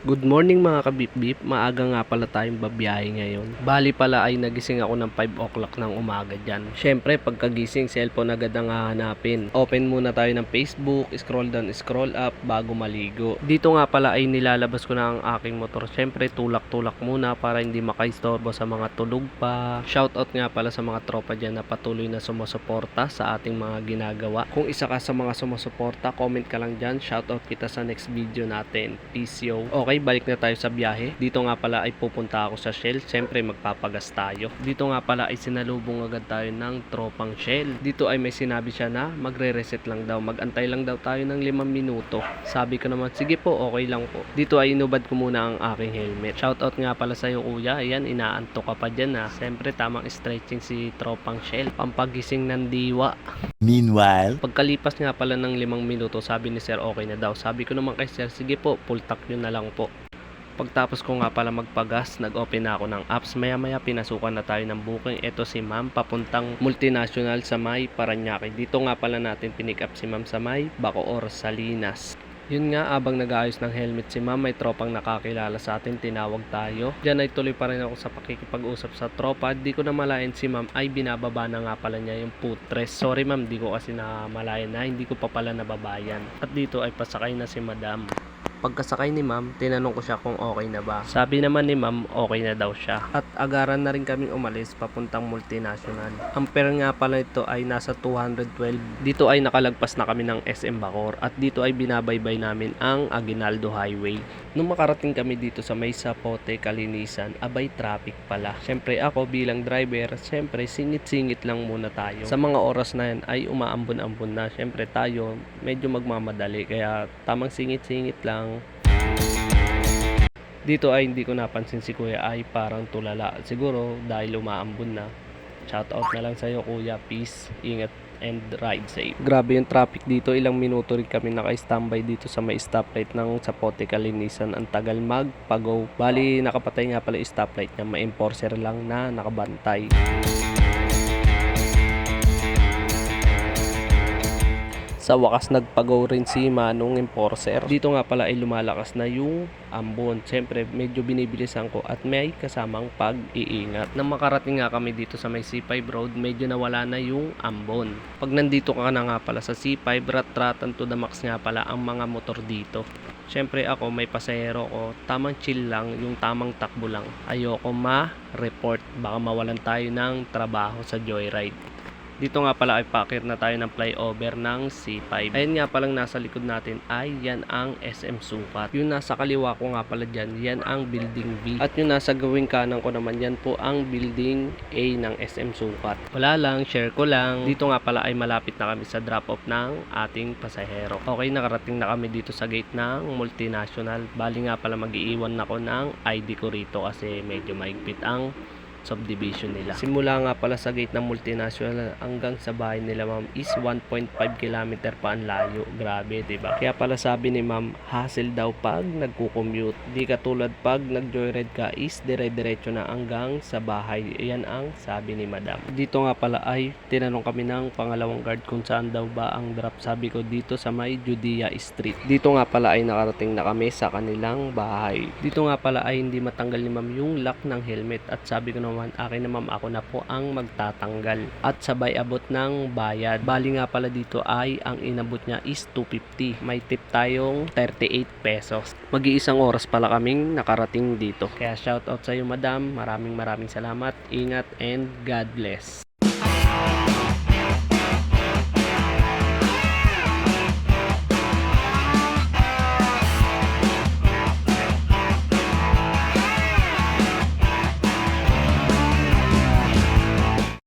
Good morning mga kabip-bip. Maaga nga pala tayong babiyahe ngayon. Bali pala ay nagising ako ng 5 o'clock ng umaga dyan. Siyempre, pagkagising, cellphone agad ang hahanapin. Open muna tayo ng Facebook, scroll down, scroll up bago maligo. Dito nga pala ay nilalabas ko na ang aking motor. Siyempre, tulak-tulak muna para hindi makaistorbo sa mga tulog pa. Shoutout nga pala sa mga tropa dyan na patuloy na sumusuporta sa ating mga ginagawa. Kung isa ka sa mga sumusuporta, comment ka lang dyan. Shoutout kita sa next video natin. Peace yo. Okay, balik na tayo sa biyahe. Dito nga pala ay pupunta ako sa Shell. Siyempre, magpapagas tayo. Dito nga pala ay sinalubong agad tayo ng tropang Shell. Dito ay may sinabi siya na magre-reset lang daw. Magantay lang daw tayo ng 5 minuto. Sabi ko naman, sige po, okay lang po. Dito ay inubad ko muna ang aking helmet. Shoutout nga pala sa iyo kuya. Ayan, inaantok ka pa dyan ha. Siyempre, tamang stretching si tropang Shell. Pampagising ng diwa. Meanwhile, Pagkalipas nga pala ng limang minuto, sabi ni Sir okay na daw. Sabi ko naman kay Sir, sige po, full nyo na lang po. Pagtapos ko nga pala magpagas, nag-open na ako ng apps. Maya maya pinasukan na tayo ng booking. Ito si ma'am, papuntang multinational sa May, Paranaque. Dito nga pala natin pinick up si ma'am sa May, Bacoor, Salinas. Yun nga, abang nag-aayos ng helmet si ma'am, may tropang nakakilala sa atin, tinawag tayo. Diyan ay tuloy pa rin ako sa pakikipag-usap sa tropa. Di ko na malayan si ma'am ay binababa na nga pala niya yung putres. Sorry ma'am, di ko kasi na malayan na, hindi ko pa pala nababayan. At dito ay pasakay na si madam. Pagkasakay ni ma'am, tinanong ko siya kung okay na ba. Sabi naman ni ma'am, okay na daw siya. At agaran na rin kaming umalis papuntang multinational. Ang fare nga pala ito ay nasa 212. Dito ay nakalagpas na kami ng SM Bacor at dito ay binabaybay namin ang Aguinaldo Highway. Nung makarating kami dito sa may Sapote, Kalinisan, abay traffic pala. Siyempre ako bilang driver, siyempre singit-singit lang muna tayo. Sa mga oras na yan ay umaambon-ambon na. Siyempre tayo medyo magmamadali kaya tamang singit-singit lang. Dito ay hindi ko napansin si kuya ay parang tulala. Siguro dahil umaambon na. Shout out na lang sa iyo kuya. Peace. Ingat and ride safe. Grabe yung traffic dito. Ilang minuto rin kami naka-standby dito sa may stoplight ng Zapote Kalinisan. Ang tagal magpago. Bali, nakapatay nga pala yung stoplight niya. May enforcer lang na nakabantay. Sa wakas nagpagaw rin si Manong Enforcer. Dito nga pala ay lumalakas na yung ambon. Siyempre medyo binibilisan ko at may kasamang pag-iingat. Nang makarating nga kami dito sa may C5 road, medyo nawala na yung ambon. Pag nandito ka na nga pala sa C5, rat-ratan to the max nga pala ang mga motor dito. Siyempre ako may pasahero ko, tamang chill lang, yung tamang takbo lang. Ayoko ma-report, baka mawalan tayo ng trabaho sa joyride. Dito nga pala ay pakir na tayo ng flyover ng C5. Ayan nga palang nasa likod natin ay yan ang SM Sukat. Yung nasa kaliwa ko nga pala dyan, yan ang Building B. At yung nasa gawing kanan ko naman yan po ang Building A ng SM Sukat. Wala lang, share ko lang. Dito nga pala ay malapit na kami sa drop off ng ating pasahero. Okay, nakarating na kami dito sa gate ng multinational. Bali nga pala mag-iiwan ako ng ID ko rito kasi medyo maigpit ang subdivision nila. Simula nga pala sa gate ng multinational hanggang sa bahay nila ma'am is 1.5 km pa ang layo. Grabe, 'di ba? Kaya pala sabi ni ma'am, hassle daw pag nagko-commute. Di katulad pag nag-joyride ka is dire-diretso na hanggang sa bahay. Yan ang sabi ni madam. Dito nga pala ay tinanong kami ng pangalawang guard kung saan daw ba ang drop. Sabi ko dito sa may Judea Street. Dito nga pala ay nakarating na kami sa kanilang bahay. Dito nga pala ay hindi matanggal ni ma'am yung lock ng helmet at sabi ko naman akin na ma'am ako na po ang magtatanggal at sabay abot ng bayad. Bali nga pala dito ay ang inabot niya is 250. May tip tayong 38 pesos. Mag-iisang oras pala kaming nakarating dito. Kaya shout out sa iyo madam. Maraming maraming salamat. Ingat and God bless.